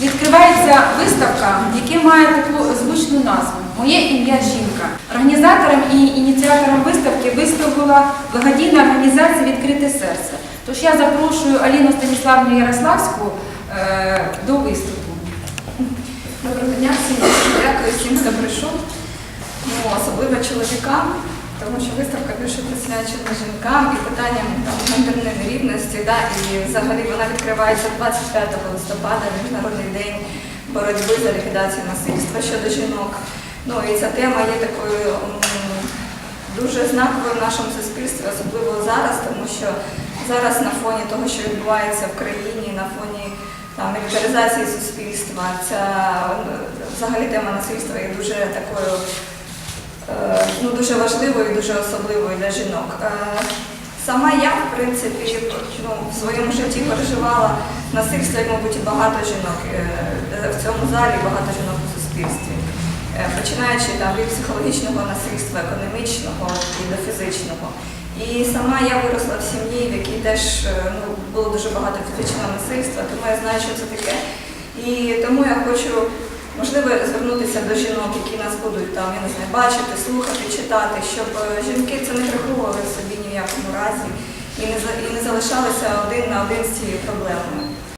відкривається виставка, яка має таку звучну назву Моє ім'я жінка. Організатором і ініціатором виставки виступила благодійна організація Відкрите серце. Тож я запрошую Аліну Станіславну Ярославську е, до виступу. Доброго дня всім. Дякую всім, хто прийшов. Ну, особливо чоловікам, тому що виставка більше присвячена жінкам і питанням там, гендерної рівності. Да, і взагалі вона відкривається 25 листопада, Міжнародний день боротьби за ліквідацію насильства щодо жінок. Ну і ця тема є такою дуже знаковою в нашому суспільстві, особливо зараз, тому що зараз на фоні того, що відбувається в країні, на фоні там, мілітаризації суспільства, ця взагалі тема насильства є дуже такою дуже важливою і дуже особливою для жінок. Е, Сама я, в принципі, ну, в своєму житті переживала насильство, як, мабуть, багато жінок е, в цьому залі, багато жінок у суспільстві. Е, Починаючи там від психологічного насильства, економічного і до фізичного. І сама я виросла в сім'ї, в якій теж ну, було дуже багато фізичного насильства, тому я знаю, що це таке. І тому я хочу, можливо, звернутися до жінок, які нас будуть там, я не знаю, бачити, слухати, читати, щоб е, жінки це не приховували собі ні в якому разі і не, і не залишалися один на один з цією проблемою.